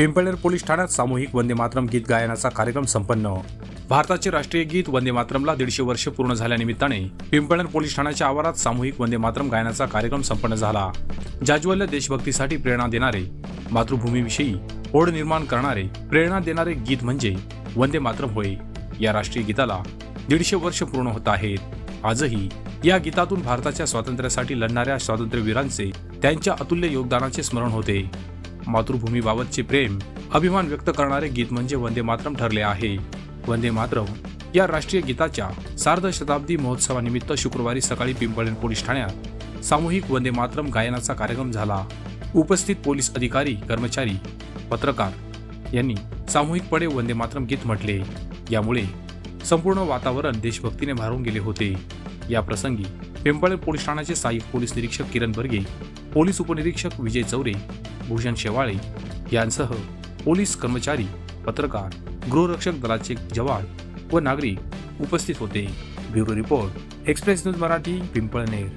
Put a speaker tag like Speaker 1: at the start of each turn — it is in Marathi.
Speaker 1: पिंपळनेर पोलीस ठाण्यात सामूहिक वंदे मातरम गीत गायनाचा कार्यक्रम संपन्न. भारताचे राष्ट्रीय गीत वंदे मातरमला दीडशे वर्ष पूर्ण झाल्यानिमित्ताने पिंपळनेर पोलीस ठाण्याच्या आवारात सामूहिक वंदे मातरम गायनाचा कार्यक्रम संपन्न झाला. जाज्वल्य देशभक्तीसाठी प्रेरणा देणारे मातृभूमीविषयी ओढ निर्माण करणारे प्रेरणा देणारे गीत म्हणजे वंदे मातरम होय. या राष्ट्रीय गीताला दीडशे वर्ष पूर्ण होत आहेत. आजही या गीतातून भारताच्या स्वातंत्र्यासाठी लढणाऱ्या स्वातंत्र्यवीरांचे त्यांच्या अतुल्य योगदानाचे स्मरण होते. मातृभूमीबाबतचे प्रेम अभिमान व्यक्त करणारे गीत म्हणजे वंदे मातरम ठरले आहे. वंदे मातरम या राष्ट्रीय गीताच्या सार्ध शताब्दी महोत्सवानिमित्त शुक्रवारी सकाळी पिंपळनेर पोलीस ठाण्यात सामूहिक वंदे मातरम गायनाचा कार्यक्रम झाला. उपस्थित पोलीस अधिकारी कर्मचारी पत्रकार यांनी सामूहिकपणे वंदे मातरम गीत म्हटले. यामुळे संपूर्ण वातावरण देशभक्तीने भारून गेले होते. या प्रसंगी पिंपळे पोलीस ठाण्याचे सहाय्यक पोलीस निरीक्षक किरण बर्गे पोलीस उपनिरीक्षक विजय चौरे भूषण शेवाळे यांसह पोलीस कर्मचारी पत्रकार गृहरक्षक दलाचे जवान व नागरिक उपस्थित होते. Bureau report express news Marathi Pimpalner.